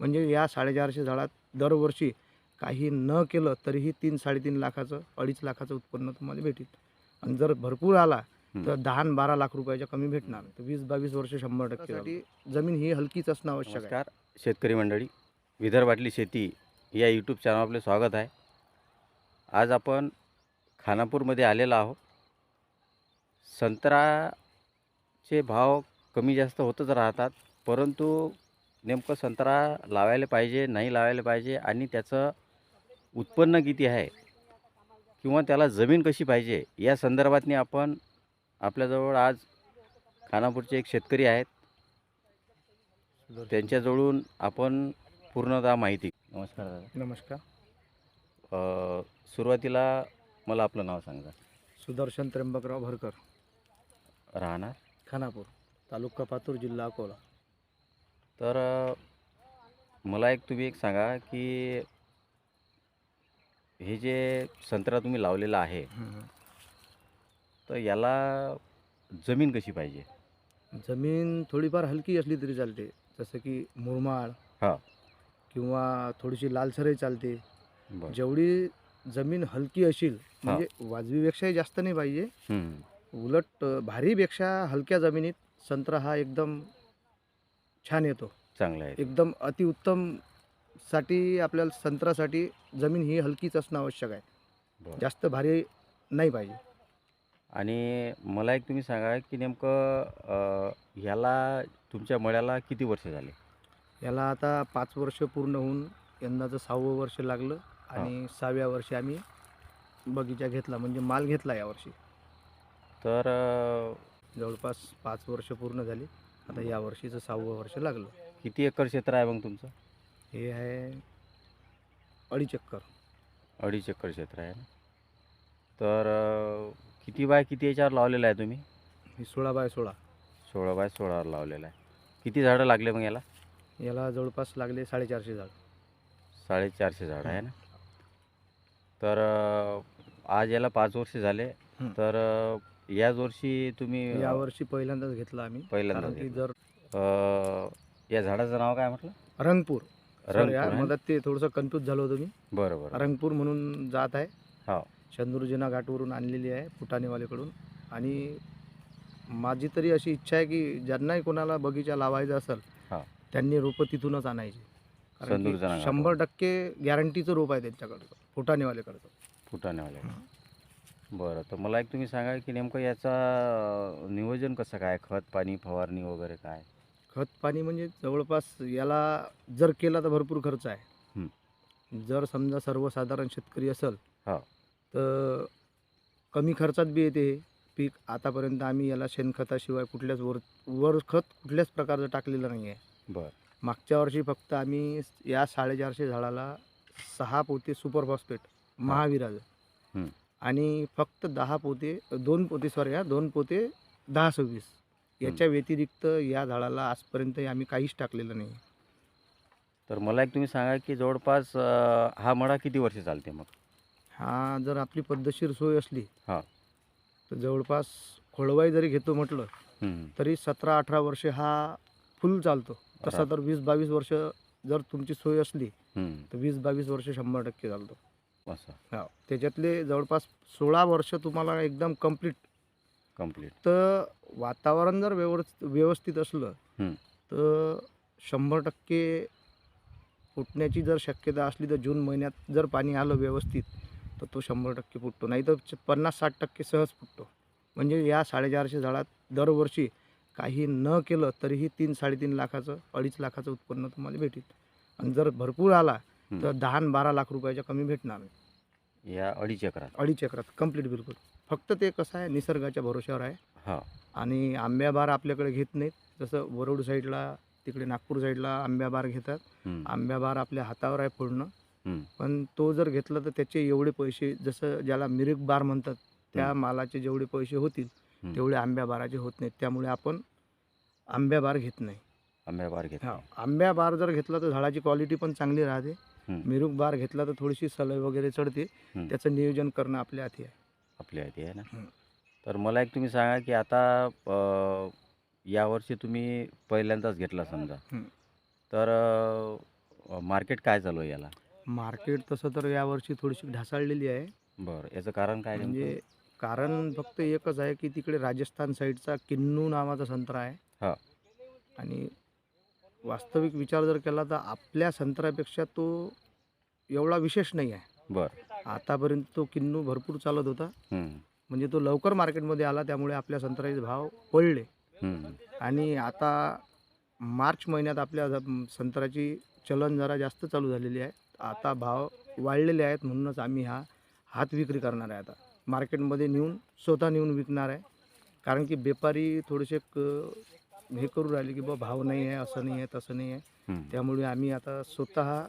म्हणजे या साडेचारशे झाडात दरवर्षी काही न केलं तरीही तीन साडेतीन लाखाचं अडीच लाखाचं उत्पन्न तुम्हाला भेटेल आणि जर भरपूर आला तर दहा बारा लाख रुपयाच्या कमी भेटणार. तर वीस बावीस वर्ष शंभर टक्के जमीन ही हलकीच असणं आवश्यक आहे. नमस्कार शेतकरी मंडळी. विदर्भातली शेती या यूट्यूब चॅनल आपले स्वागत आहे. आज आपण खानापूरमध्ये आलेलो आहोत. संत्र्याचे भाव कमी जास्त होतच राहतात परंतु नेमकं संत्रा लावायला पाहिजे नाही लावायला पाहिजे आणि त्याचं उत्पन्न किती आहे किंवा त्याला जमीन कशी पाहिजे या संदर्भातनी आपण आपल्याजवळ आज खानापूरचे एक शेतकरी आहेत. त्यांच्याजवळून आपण पूर्णतः माहिती नमस्कार दादा. नमस्कार. सुरुवातीला मला आपलं नाव सांगा. सुदर्शन त्र्यंबकराव भरकर. राहणार? खानापूर तालुका पातूर जिल्हा अकोला. तर मला एक तुम्ही एक सांगा की हे जे संत्रा तुम्ही लावलेला आहे तर याला जमीन कशी पाहिजे? जमीन थोडीफार हलकी असली तरी चालते. जसं की मुरमाड हा. किंवा थोडीशी लालसरही चालते. बरं. जेवढी जमीन हलकी असेल म्हणजे वाजवीपेक्षाही जास्त नाही पाहिजे. हम्म. उलट अ, भारीपेक्षा हलक्या जमिनीत संत्रा हा एकदम छान येतो. चांगलं आहे. एकदम अतिउत्तमसाठी आपल्याला संत्र्यासाठी जमीन ही हलकीच असणं आवश्यक आहे. बरं. जास्त भारी नाही पाहिजे. आणि मला एक तुम्ही सांगा की नेमकं अ, ह्याला तुमच्या मळ्याला किती वर्ष झाले? याला आता पाच वर्ष पूर्ण होऊन यंदाचं सहावं वर्ष लागलं आणि सहाव्या वर्षी आम्ही बगीचा घेतला म्हणजे माल घेतला यावर्षी. तर अ, जवळपास पाच वर्ष पूर्ण झाली. आता या वर्षीचं सहावं वर्ष लागलं. किती एकर क्षेत्र आहे मग तुमचं? हे आहे अडीच चक्कर अडीच एकर क्षेत्र आहे ना? तर अ, किती बाय किती याच्यावर लावलेलं आहे तुम्ही? ही सोळा बाय सोळा. सोळा बाय सोळावर लावलेलं आहे. किती झाडं लागले मग याला? याला जवळपास लागले साडेचारशे झाड. साडेचारशे झाडं आहे ना? तर अ, आज याला पाच वर्ष झाले. हं. तर अ, याच वर्षी तुम्ही अ, यावर्षी पहिल्यांदाच घेतला आम्ही. पहिल्यांदाच कारण की घेतलं. जर अ, या झाडाचं नाव काय म्हटलं? रंगपूर. या? मधात ते थोडंसं कन्फ्यूज झालो होतो मी. बरं बरं. रंगपूर म्हणून जात आहे. हो. चंद्रुजिना घाटवरून आणलेली आहे फुटाणेवालेकडून आणि माझी तरी अशी इच्छा आहे की ज्यांनाही कोणाला बगीचा लावायचा असेल हा. त्यांनी रोपं तिथूनच आणायची. कारण की चंद्रुजना घाटावर. शंभर टक्के गॅरंटीचं रोप आहे त्यांच्याकडचं फुटाणेवालेकडचं फुटाणेवाले बरं तर मला एक तुम्ही सांगा की नेमकं याचा नियोजन कसं काय? खत पाणी फवारणी वगैरे काय? खत पाणी म्हणजे जवळपास याला जर केला तर भरपूर खर्च आहे. जर समजा सर्वसाधारण शेतकरी असेल हा. तर कमी खर्चात बी येते हे पीक. आतापर्यंत आम्ही याला शेणखताशिवाय कुठल्याच वर वर खत कुठल्याच प्रकारचं टाकलेलं नाही आहे. बरं. मागच्या वर्षी फक्त आम्ही या साडेचारशे झाडाला सहा पोते सुपर फॉस्फेट महावीराचं हं. आणि फक्त दहा पोते दोन पोते सॉरी हा दोन पोते दहा सव्वीस. याच्या व्यतिरिक्त या झाडाला आजपर्यंत आम्ही काहीच टाकलेलं नाही. तर मला एक तुम्ही सांगा की जवळपास हा मळा किती वर्ष चालते मग? हा जर आपली पद्धतशीर सोय असली हा. तर जवळपास खोळवाई जरी घेतो म्हटलं. तरी सतरा अठरा वर्षे हा फुल चालतो. तसा तर वीस बावीस वर्ष जर तुमची सोय असली. तर वीस बावीस वर्ष शंभर टक्के चालतो. असं. हा त्याच्यातले जवळपास सोळा वर्ष तुम्हाला एकदम कंप्लीट कंप्लीट तर वातावरण जर व्यवस्थित व्यवस्थित असलं हं. तर शंभर टक्के फुटण्याची जर शक्यता असली तर जून महिन्यात जर पाणी आलं व्यवस्थित तर तो शंभर टक्के फुटतो. नाही तर पन्नास साठ टक्के सहज फुटतो. म्हणजे या साडेचारशे झाडात दरवर्षी काही न केलं तरीही तीन साडेतीन लाखाचं अडीच लाखाचं उत्पन्न तुम्हाला भेटेल आणि जर भरपूर आला. तर दहा आणि बारा लाख रुपयाच्या कमी भेटणार नाही. या अडीच एकरात अडीच चक्रात कंप्लीट बिलकुल फक्त ते कसं आहे निसर्गाच्या भरोश्यावर आहे हा आणि आंब्याबार आपल्याकडे घेत नाहीत जसं वरोड साईडला तिकडे नागपूर साईडला आंब्याबार घेतात हं. आंब्याबार आपल्या हातावर आहे फोडणं. पण तो जर घेतला तर त्याचे एवढे पैसे जसं ज्याला मिरिक बार म्हणतात त्या. मालाचे जेवढे पैसे होतील. तेवढे आंब्याबाराचे होत नाहीत त्यामुळे आपण आंब्याबार घेत नाही आंब्या बार घेत हा आंब्याबार जर घेतला तर झाडाची क्वालिटी पण चांगली राहते. मिरुक बार घेतला तर थोडीशी सलई वगैरे चढते. त्याचं नियोजन करणं आपल्या हाती आहे आपल्या आधी आहे ना. तर मला एक तुम्ही सांगा की आता यावर्षी तुम्ही पहिल्यांदाच घेतला समजा. तर मार्केट काय चालू आहे याला मार्केट तसं तर यावर्षी थोडीशी ढासाळलेली आहे बरं याचं कारण काय? म्हणजे कारण फक्त एकच आहे की तिकडे राजस्थान साईडचा किन्नू नावाचा संत्रा आहे हा. आणि वास्तविक विचार जर केला तर आपल्या संत्र्यापेक्षा तो एवढा विशेष नाही आहे. बरं. आतापर्यंत तो किन्नू भरपूर चालत होता. म्हणजे तो लवकर मार्केटमध्ये आला त्यामुळे आपल्या संत्र्याचे भाव पडले आणि आता मार्च महिन्यात आपल्या ज- संत्र्याची चलन जरा जास्त चालू झालेली आहे. आता भाव वाढलेले आहेत म्हणूनच आम्ही हा हात विक्री करणार आहे आता. मार्केटमध्ये नेऊन स्वतः नेऊन विकणार आहे. कारण की व्यापारी थोडेसे क हे करू राहिले की बा भाव नाही आहे असं नाही आहे तसं नाही आहे. त्यामुळे आम्ही आता स्वतः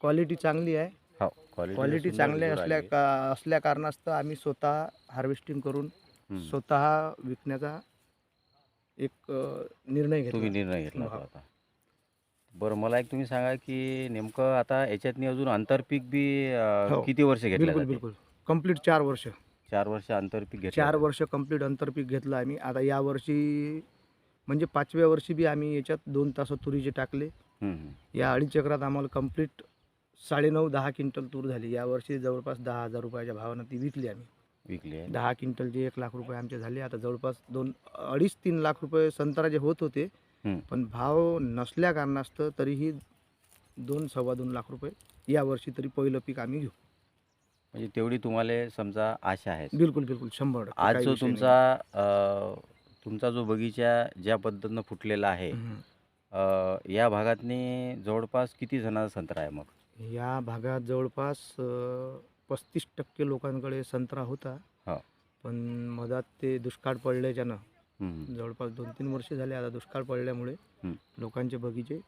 क्वालिटी चांगली आहे हो क्वालिटी चांगली असल्या. का असल्या कारणास्तव आम्ही स्वतः हार्वेस्टिंग करून. स्वतः विकण्याचा एक अ, निर्णय तुम्ही घेतला निर्णय घेतला. होता आता बरं मला एक तुम्ही सांगा की नेमकं आता याच्यातनी अजून आंतरपीक बी अं, हो. किती वर्ष घेतलं बिलकुल बिलकुल कंप्लीट चार वर्ष चार वर्ष आंतरपीक घेतलं चार जाते. वर्ष कंप्लीट अंतरपीक घेतलं आम्ही आता या वर्षी म्हणजे पाचव्या वर्षी बी आम्ही याच्यात दोन तास तुरीचे टाकले. या अडीच चक्रात आम्हाला कंप्लीट साडेनऊ दहा क्विंटल तूर झाली. या वर्षी जवळपास दहा हजार रुपयाच्या भावानं ती विकली आम्ही. विकली दहा क्विंटलचे एक लाख रुपये आमचे झाले. आता जवळपास दोन अडीच तीन लाख रुपये संत्रा जे होत होते. पण भाव नसल्या कारणास्तव तरीही दोन सव्वा दोन लाख रुपये या वर्षी तरी पहिलं पीक आम्ही घेऊ. म्हणजे तेवढी तुम्हाला समजा आशा आहे. बिलकुल बिलकुल. शंभर आज जो. तुमचा तुमचा जो बगिचा ज्या पद्धतीनं फुटलेला आहे. अं, या भागातनी जवळपास किती जणांचा संत्रा आहे मग या भागात जवळपास पस्तीस टक्के लोकांकडे संत्रा होता हा. पण मधात ते दुष्काळ पडल्याच्यानं जवळपास दोन तीन वर्ष झाले आता दुष्काळ पडल्यामुळे. लोकांचे बगीचे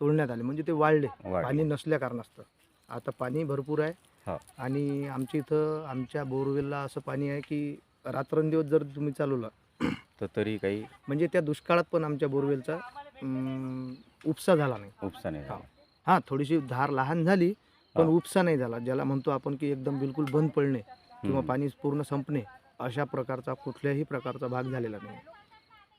तोडण्यात आले म्हणजे ते वाढले. पाणी नसल्या कारणास्तव आता पाणी भरपूर आहे हा. आणि आमच्या इथं आमच्या बोरवेलला असं पाणी आहे की रात्रंदिवस जर तुम्ही चालवलं तर तरी काही म्हणजे त्या दुष्काळात पण आमच्या बोरवेलचा अं, उपसा झाला नाही उपसा नाही झाला. हां थोडीशी धार लहान झाली पण हा. उपसा नाही झाला ज्याला म्हणतो आपण की एकदम बिलकुल बंद पडणे किंवा हं. पाणी पूर्ण संपणे अशा प्रकारचा कुठल्याही प्रकारचा भाग झालेला नाही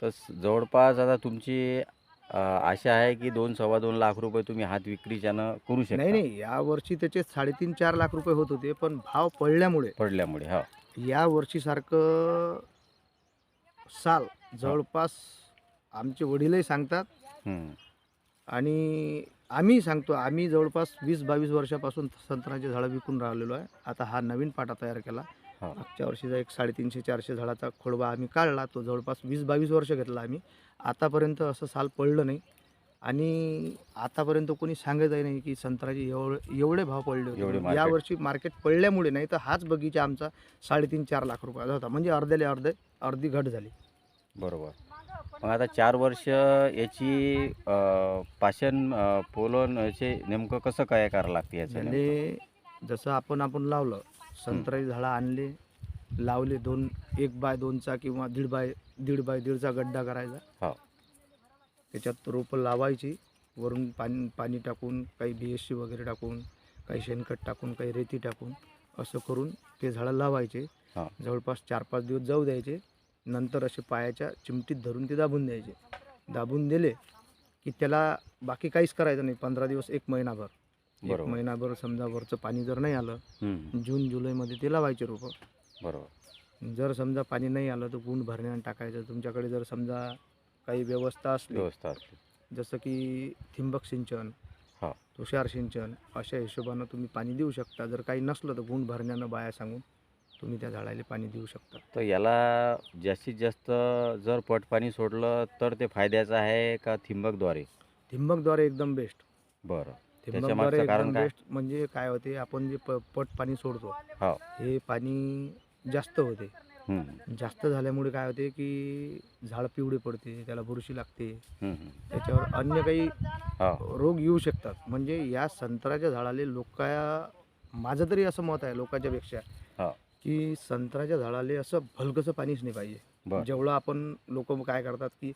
तर स- जवळपास आता तुमची अं, आशा आहे की दोन सव्वा दोन लाख रुपये तुम्ही हात विक्रीच्यानं करू शकता नाही नाही या वर्षी त्याचे साडेतीन चार लाख रुपये होत होते पण भाव पडल्यामुळे पडल्यामुळे हा या वर्षीसारखं साल जवळपास आमचे वडीलही सांगतात. आणि आम्ही सांगतो आम्ही जवळपास वीस बावीस वर्षापासून संत्र्याचे झाडं विकून राहिलेलो आहे. आता हा नवीन पाटा तयार केला. हा. मागच्या वर्षीचा एक साडेतीनशे चारशे झाडाचा खोडबा आम्ही काढला. तो जवळपास वीस बावीस वर्ष घेतला आम्ही. आतापर्यंत असं साल पडलं नाही. आणि आतापर्यंत कोणी सांगतही नाही की संत्र्याचे एवढे एवढे भाव पडले एवढे होते market. यावर्षी मार्केट पडल्यामुळे नाही तर हाच बगीचा आमचा साडेतीन चार लाख रुपयाचा होता. म्हणजे अर्ध्याले अर्धे अर्धी घट झाली. बरोबर मग आता चार वर्ष याची पाषाण पोलन याचे नेमकं कसं काय करावं लागते याचं नेमकं? म्हणजे जसं आपण आपण लावलं संत्र्याची झाडं आणले लावले दोन एक बाय दोनचा किंवा दीड बाय दीड बाय दीडचा गड्डा करायचा हो. त्याच्यात रोपं लावायची वरून पाणी पाणी टाकून काही बी एस सी वगैरे टाकून काही शेणखत टाकून काही रेती टाकून असं करून ते झाडं लावायचे हा. जवळपास चार पाच दिवस जाऊ द्यायचे नंतर असे पायाच्या चिमटीत धरून ते दाबून द्यायचे. दाबून दिले की त्याला बाकी काहीच करायचं नाही. पंधरा दिवस एक महिनाभर. एक. महिनाभर समजा वरचं पाणी जर नाही आलं जून जुलैमध्ये ते लावायचे रोपं. बरोबर. जर समजा पाणी नाही आलं तर गुंड भरण्यानं टाकायचं. तुमच्याकडे जर समजा काही व्यवस्था असली व्यवस्था असते जसं की ठिंबक सिंचन. तुषार सिंचन अशा हिशोबानं तुम्ही पाणी देऊ शकता. जर काही नसलं तर गुंड भरण्यानं बाया सांगून तुम्ही त्या झाडाला पाणी देऊ शकता. तर याला जास्तीत जास्त जर पट पाणी सोडलं तर ते फायद्याचं आहे का ठिंबकद्वारे ठिंबकद्वारे एकदम बेस्ट बरं. कारण एकदम काय? बेस्ट म्हणजे काय होते आपण जे प पट पाणी सोडतो हो. हे पाणी जास्त होते. जास्त झाल्यामुळे काय होते की झाड पिवळे पडते त्याला बुरशी लागते. त्याच्यावर अन्य काही हो. रोग येऊ शकतात. म्हणजे या संत्र्याच्या झाडाले लोका माझं तरी असं मत आहे लोकांच्या पेक्षा हा. की संत्र्याच्या झाडाले असं भलकसं पाणीच नाही पाहिजे. जेवढं आपण लोक काय करतात की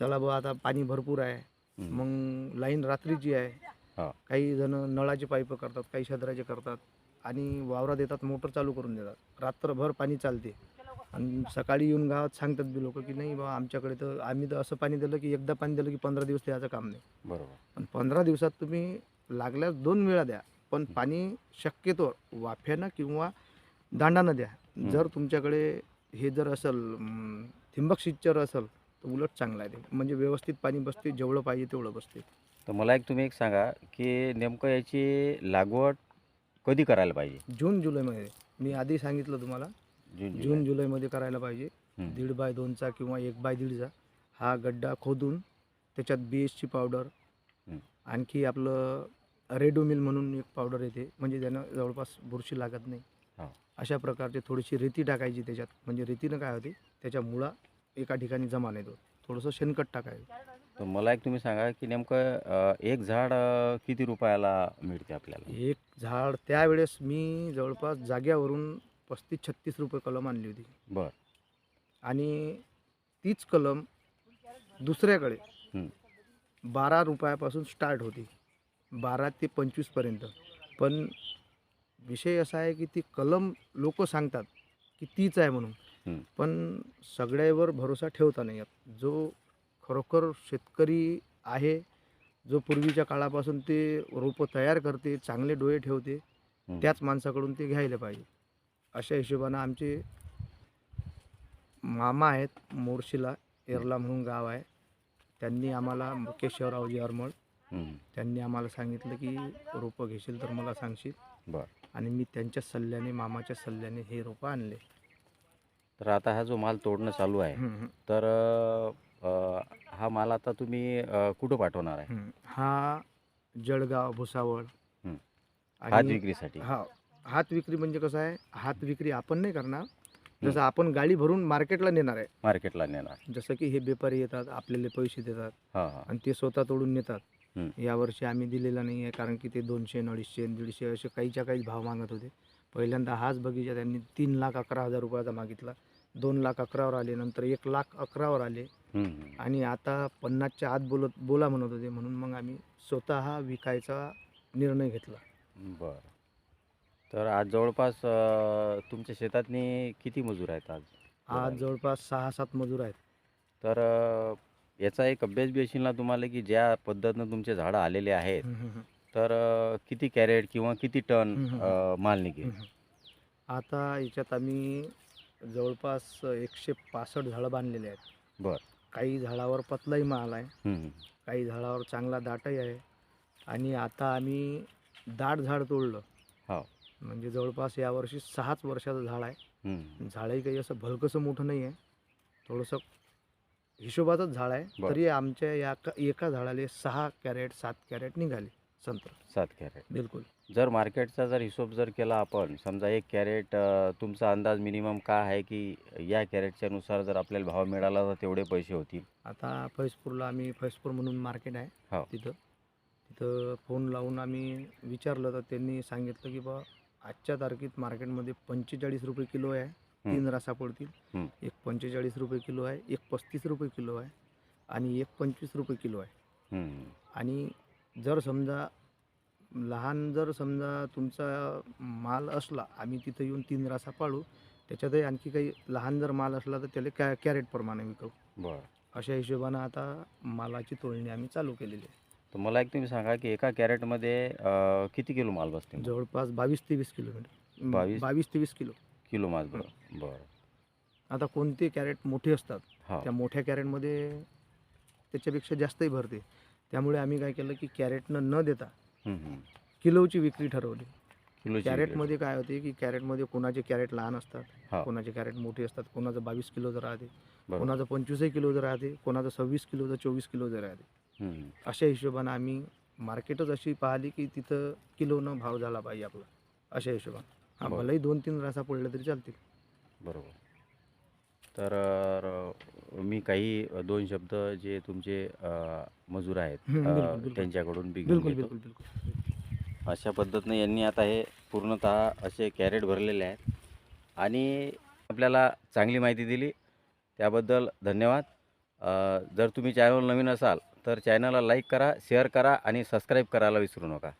चला बुवा आता पाणी भरपूर आहे. मग लाईन रात्रीची आहे. काही जण नळाचे पाईप करतात काही शद्राचे करतात आणि वावरात येतात मोटर चालू करून देतात. रात्रभर पाणी चालते. आणि सकाळी येऊन गावात सांगतात बी लोक की नाही बा आमच्याकडे तर आम्ही तर असं पाणी दिलं की एकदा पाणी दिलं की पंधरा दिवस द्यायचं काम नाही. बरोबर. पण पंधरा दिवसात तुम्ही लागल्यास दोन वेळा द्या. पण पाणी शक्यतो वाफ्यानं किंवा दांडानं द्या. जर तुमच्याकडे हे जर असेल अं, ठिंबक सिंचर असेल तर उलट चांगलं आहे ते. म्हणजे व्यवस्थित पाणी बसते जेवढं पाहिजे तेवढं बसते. तर मला एक तुम्ही एक सांगा की नेमकं याची लागवड कधी करायला पाहिजे? जून जुलैमध्ये. मी आधी सांगितलं तुम्हाला जून जुलै. जून जुलैमध्ये करायला पाहिजे. हं. दीड बाय दोनचा किंवा एक बाय दीडचा हा गड्डा खोदून त्याच्यात बी एसची पावडर हं. आणखी आपलं रेडोमिल म्हणून एक पावडर येते. म्हणजे त्यानं जवळपास बुरशी लागत नाही. अशा प्रकारचे थोडीशी रेती टाकायची त्याच्यात. म्हणजे रेतीनं काय होते त्याच्या मुळा एका ठिकाणी जमा नाही होत. थोडंसं शेणखत टाकायचं. तर मला एक तुम्ही सांगा की नेमकं अ, एक झाड अ, किती रुपयाला मिळते आपल्याला? एक झाड त्यावेळेस मी जवळपास जाग्यावरून पस्तीस छत्तीस रुपये कलम आणली होती. बर. आणि तीच कलम दुसऱ्याकडे हं. बारा रुपयापासून स्टार्ट होती. बारा ते पंचवीसपर्यंत. पण विषय असा आहे की ती कलम लोक सांगतात की तीच आहे म्हणून. पण सगळ्यावर भरोसा ठेवता नाही जो खरोखर शेतकरी आहे जो पूर्वीच्या काळापासून ते रोपं तयार करते चांगले डोळे ठेवते. त्याच माणसाकडून ते घ्यायला पाहिजे अशा हिशोबानं आमचे मामा आहेत मोर्शीला एरला म्हणून गाव आहे त्यांनी आम्हाला केशवरावजी अरमळ हं. त्यांनी आम्हाला सांगितलं की रोपं घेशील तर मला सांगशील बर. आणि मी त्यांच्या सल्ल्याने मामाच्या सल्ल्याने हे रोपं आणले. तर आता हा जो माल तोडणं चालू आहे हम्म, हम्म, तर अ, हा माल आता तुम्ही अ, कुठं पाठवणार आहे? हम्म. हा जळगाव भुसावळ हम्म. हात आणि विक्रीसाठी. हा हात विक्री म्हणजे कसं आहे हात विक्री आपण नाही करणार. जसं आपण गाडी भरून मार्केटला नेणार आहे. मार्केटला नेणार. जसं की हे व्यापारी येतात आपल्याला पैसे देतात. हां हां. आणि ते स्वतः तोडून नेतात. यावर्षी आम्ही दिलेला नाही आहे कारण की ते दोनशे अडीचशे दीडशे असे काहीच्या काहीच भाव मागत होते. पहिल्यांदा हाच बगीचा त्यांनी तीन लाख अकरा हजार रुपयाचा मागितला. दोन लाख अकरावर आले नंतर एक लाख अकरावर आले. आणि आता पन्नासच्या आत बोलत बोला म्हणत होते म्हणून मग आम्ही स्वतः विकायचा निर्णय घेतला. बरं. तर आज जवळपास तुमच्या शेतातनी किती मजूर आहेत आज? आज जवळपास सहा सात मजूर आहेत. तर याचा एक अभ्यास बी असेल ना तुम्हाला की ज्या पद्धतीनं तुमचे झाडं आलेले आहेत. तर किती कॅरेट किंवा किती टन माल निघेल. आता याच्यात आम्ही जवळपास एकशे पासष्ट झाडं बांधलेले आहेत बर. काही झाडावर पतलाही माल आहे. काही झाडावर चांगला दाटही आहे आणि आता आम्ही दाट झाड तोडलं हो. म्हणजे जवळपास यावर्षी सहाच वर्षाचं झाड आहे. झाडही काही असं भलकंसं मोठं नाही आहे थोडंसं हिशोबातच झाड आहे. बरं. तरी आमच्या या एका झाडाला सहा कॅरेट सात कॅरेट निघाले संत्र. सात कॅरेट. बिलकुल. जर मार्केटचा जर हिशोब जर केला आपण समजा एक कॅरेट अ, तुमचा अंदाज मिनिमम काय आहे की या कॅरेटच्या नुसार जर आपल्याला भाव मिळाला तर तेवढे पैसे होतील? आता फैजपूरला आम्ही फैजपूर म्हणून मार्केट आहे हो. तिथं. तिथं फोन लावून आम्ही विचारलं तर त्यांनी सांगितलं की बा आजच्या तारखेत मार्केटमध्ये पंचेचाळीस रुपये किलो आहे. तीन रासा पडतील. एक पंचेचाळीस रुपये किलो आहे एक पस्तीस रुपये किलो आहे आणि एक पंचवीस रुपये किलो आहे. आणि जर समजा लहान जर समजा तुमचा माल असला आम्ही तिथं येऊन तीन रासा पाडू त्याच्यातही आणखी काही लहान जर माल असला तर त्याला कॅ कॅरेटप्रमाणे विकू अशा हिशोबानं आता मालाची तोडणी आम्ही चालू केलेली आहे तर मला एक तुम्ही सांगा की एका कॅरेटमध्ये किती किलो माल बसते? जवळपास बावीस ते वीस किलोमीटर बावीस? बावीस ते वीस किलो किलो माल बरं बरं आता कोणते कॅरेट मोठे असतात हा त्या मोठ्या कॅरेटमध्ये त्याच्यापेक्षा जास्तही भरते त्यामुळे आम्ही काय केलं की कॅरेटनं न देता. किलोची विक्री ठरवली किलोची कॅरेटमध्ये काय होते की कॅरेटमध्ये कोणाचे कॅरेट लहान असतात. कोणाचे कॅरेट मोठे असतात कोणाचं बावीस किलोचं राहते बरोबर. कोणाचं पंचवीसही किलोचं राहते कोणाचं सव्वीस किलोचं चोवीस किलोचं राहते हं, हं. अशा हिशोबानं आम्ही मार्केटच अशी पाहिली की तिथं किलोनं भाव झाला पाहिजे आपला अशा हिशोबानं हा. भलेही दोन तीन रासा पडल्या तरी चालतील. बरोबर. तर मी काही दोन शब्द जे तुमचे मजूर आहेत. त्यांच्याकडून बिलकुल. बिलकुल बिलकुल. अशा पद्धतीने यांनी आता हे पूर्णतः असे कॅरेट भरलेले आहेत. आणि आपल्याला चांगली माहिती दिली. त्याबद्दल धन्यवाद. जर तुम्ही चॅनल नवीन असाल तर चॅनलला लाईक करा शेअर करा आणि सबस्क्राईब करायला विसरू नका.